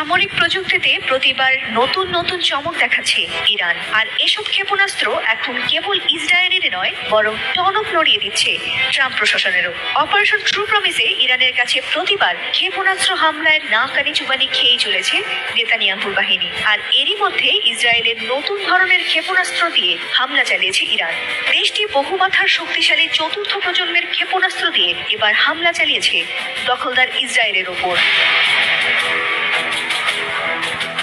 সামরিক প্রযুক্তিতে প্রতিবার নতুন নতুন চমক দেখাচ্ছে ইরান। আর এসব ক্ষেপণাস্ত্র এখন কেবল ইসরায়েলের নয়, বরং টনক নড়িয়ে দিচ্ছে ট্রাম্প প্রশাসনেরও। অপারেশন ট্রু প্রমিসে ইরানের কাছে প্রতিবার ক্ষেপণাস্ত্র হামলায় না কানি চুবানি খেয়েই চলেছে নেতানিয়াহুর বাহিনী। আর এরই মধ্যে ইসরায়েলের নতুন ধরনের ক্ষেপণাস্ত্র দিয়ে হামলা চালিয়েছে ইরান। দেশটি বহুমাথার শক্তিশালী চতুর্থ প্রজন্মের ক্ষেপণাস্ত্র দিয়ে এবার হামলা চালিয়েছে দখলদার ইসরায়েলের ওপর।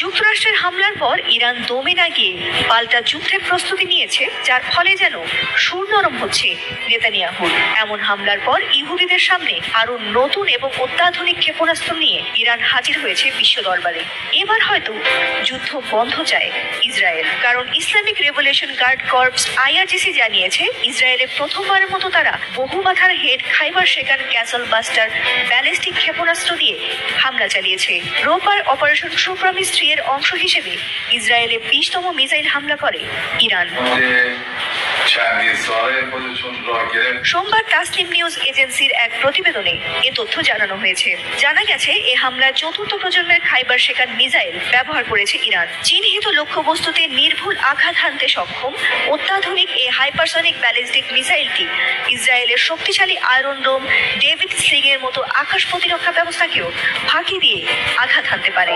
যুক্তরাষ্ট্রের হামলার পর ইরান দমে না গিয়ে পাল্টা যুদ্ধের প্রস্তুতি নিয়েছে, যার ফলে যেন সুর নরম হচ্ছে নেতানিয়াহুর। এমন হামলার পর ইহুদিদের সামনে আরও নতুন এবং অত্যাধুনিক ক্ষেপণাস্ত্র নিয়ে ইরান হাজির হয়েছে বিশ্ব দরবারে। এবার হয়তো যুদ্ধ বন্ধ চায় ইসরায়েল। কারণ Islamic revolution guard corps IRGC জানিয়েছে ইসরায়েলে প্রথমবারের মতো তারা বহুমাথার হেড খাইবার শেখার ক্যাসল বাস্টার ব্যালিস্টিক ক্ষেপণাস্ত্র দিয়ে হামলা চালিয়েছে। রোববার অপারেশন সুপ্রামিস এর অংশ হিসেবে ইসরায়েলে বিশতম মিসাইল হামলা করে ইরান। সোমবার তাসলিম নিউজ এজেন্সির এক প্রতিবেদনে এ তথ্য জানানো হয়েছে। জানা গেছে, এ হামলায় চতুর্থ প্রজন্মের খাইবার শেখার মিসাইল ব্যবহার করেছে ইরান। চিহ্নিত লক্ষ্যবস্তুতে নির্ভুল আঘাত হানতে সক্ষম। অত্যাধুনিক এ হাইপারসনিক ব্যালিস্টিক মিসাইলটি ইসরায়েলের শক্তিশালী আয়রন ডোম ডেভিড স্লিং এর মতো আকাশ প্রতিরক্ষা ব্যবস্থাকেও ফাঁকি দিয়ে আঘাত হানতে পারে।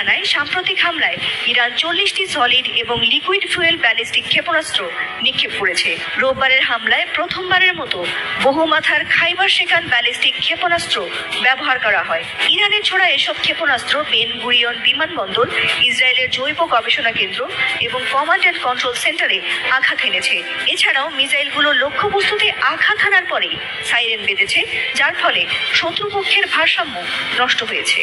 জানায়, সাম্প্রতিক হামলায় ইরান চল্লিশটি সলিড এবং লিকুইড ফুয়েল ব্যালিস্টিক ক্ষেপণাস্ত্র নিক্ষেপ করেছে। রোববারের হামলায় প্রথমবারের মতো বহুমাথার খাইবার শেখান ব্যালিস্টিক ক্ষেপণাস্ত্র ব্যবহার করা হয়। ইরানের ছোড়া এসব ক্ষেপণাস্ত্র বেন গুরিয়ন বিমানবন্দর, ইসরায়েলের জৈব গবেষণা কেন্দ্র এবং কমান্ড অ্যান্ড কন্ট্রোল সেন্টারে আঘাত এনেছে। এছাড়াও মিসাইলগুলো লক্ষ্যবস্তুতে আঘাত হানার পরেই সাইরেন বেঁধেছে, যার ফলে শত্রুপক্ষের ভারসাম্য নষ্ট হয়েছে।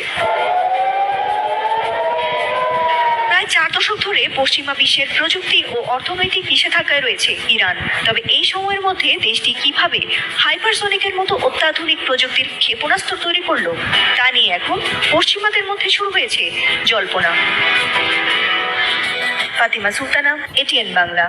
দশক ধরে পশ্চিমা বিশ্বের প্রযুক্তি ও অর্থনৈতিক নিষেধাজ্ঞায় রয়েছে ইরান। তবে এই সময়ের মধ্যে দেশটি কীভাবে হাইপারসনিকের মতো অত্যাধুনিক প্রযুক্তির ক্ষেপণাস্ত্র তৈরি করল, তা নিয়ে এখন পশ্চিমাদের মধ্যে শুরু হয়েছে জল্পনা। ফাতিমা সুলতানা, এটিএন বাংলা।